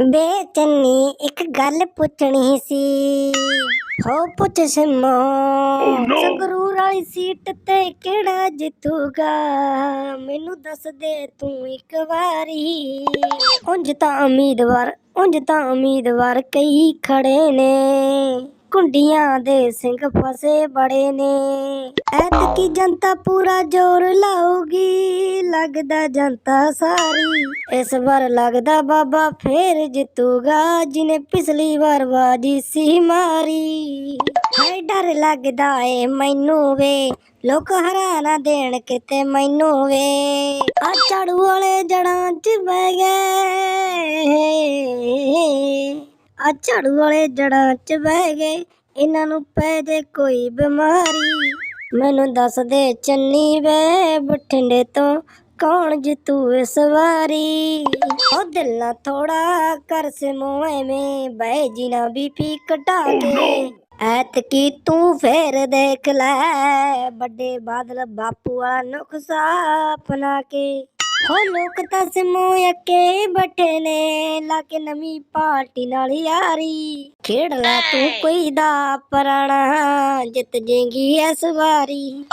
ਬੇਚੰਨੀ ਇੱਕ ਗੱਲ ਪੁੱਛਣੀ ਸੀ। ਹੋ ਪੁੱਛ ਸਿੰਮੋ ਸੰਗਰੂਰ ਵਾਲੀ ਸੀਟ ਤੇ ਕਿਹੜਾ ਜਿੱਤੂਗਾ? ਮੈਨੂੰ ਦੱਸ ਦੇ ਤੂੰ ਇੱਕ ਵਾਰੀ। ਉਂਝ ਤਾਂ ਉਮੀਦਵਾਰ ਉਂਝ ਤਾਂ ਉਮੀਦਵਾਰ ਕਈ ਖੜੇ ਨੇ। ਕੁੰਡੀਆਂ ਦੇ ਸਿੰਘ ਫਸੇ ਬੜੇ ਨੇ। ਐਤਕੀ ਜਨਤਾ ਪੂਰਾ ਜ਼ੋਰ ਲਾਉਗੀ ਲੱਗਦਾ ਜਨਤਾ ਸਾਰੀ। ਇਸ ਵਾਰ ਲੱਗਦਾ ਬਾਬਾ ਫੇਰ ਜਿੱਤੂਗਾ ਜਿਨੇ ਪਿਛਲੀ ਵਾਰ ਬਾਜੀ ਸੀ ਮਾਰੀ। ਹਾਏ ਡਰ ਲੱਗਦਾ ਏ ਮੈਨੂੰ ਵੇ ਲੋਕ ਹਰਾ ਨਾ ਦੇਣ ਕਿਤੇ ਮੈਨੂੰ ਵੇ। ਆ ਝਾੜੂ ਵਾਲੇ ਜੜਾਂ ਚ ਬਹਿ ਗਏ ਆ ਝਾੜੂ ਵਾਲੇ ਜੜਾਂ ਚ ਬਹਿ ਗਏ। ਇਹਨਾਂ ਨੂੰ ਪੈ ਜੇ ਕੋਈ ਬਿਮਾਰੀ। ਮੈਨੂੰ ਦੱਸ ਦੇ ਚੰਨੀ ਵੇ ਬਠਿੰਡੇ ਤੋਂ ਕੌਣ ਜਿੱਤੂ ਇਸ ਵਾਰੀ? ਉਹ ਦਿਲ ਨਾ ਥੋੜਾ ਕਰ ਸਮੋ, ਐਵੇਂ ਬਹਿ ਜੀ ਨਾ ਬੀਪੀ ਘਟਾ ਕੇ। ਐਤਕੀ ਤੂੰ ਫੇਰ ਦੇਖ ਲੈ, ਵੱਡੇ ਬਾਦਲ ਬਾਪੂ ਵਾਲਾ ਨੁਕਸਾ ਅਪਣਾ ਕੇ। ਹੋ ਲੋਕ ਤਾਂ ਸਮੋ ਅੱਕੇ ਬੈਠੇ ਨੇ ਲਾ ਕੇ ਨਵੀਂ ਪਾਰਟੀ ਨਾਲ ਯਾਰੀ। ਖੇਡ ਲੈ ਤੂੰ ਕੋਈ ਦਾ ਪਰਾਣਾ ਜਿੱਤ ਜੇਗੀ ਇਸ ਵਾਰੀ।